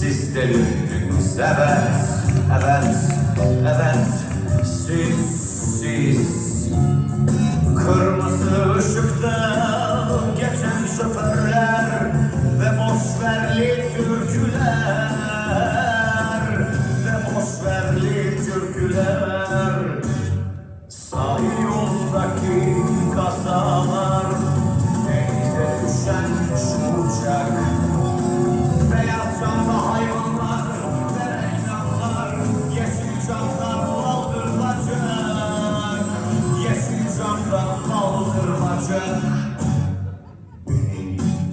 Siz delirdiniz evet, evet, evet siz baldırmacak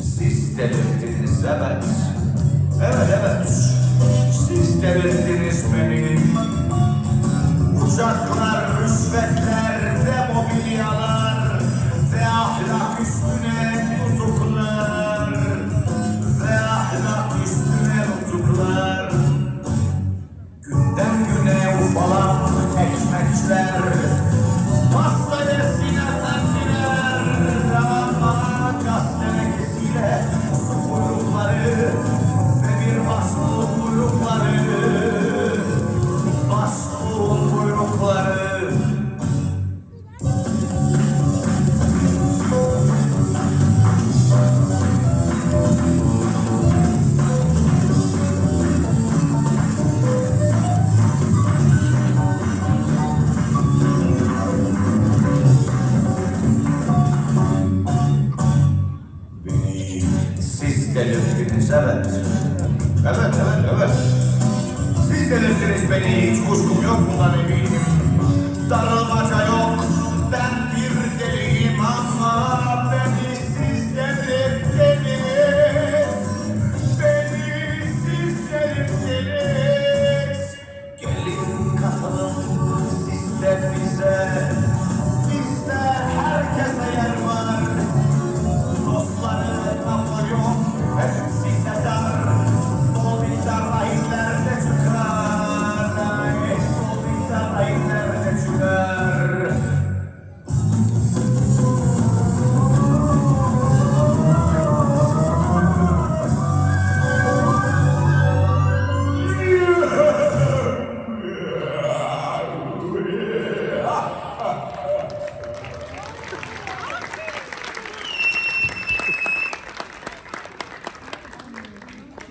Siz delirdiniz evet. Evet evet. Siz delirdiniz beni. Uçaklar, rüşvetler ve mobilyalar Ve ahlak üstüne evet. Evet evet evet. Siz delirdiniz beni hiç kuşkum yok bundan eminim. Agar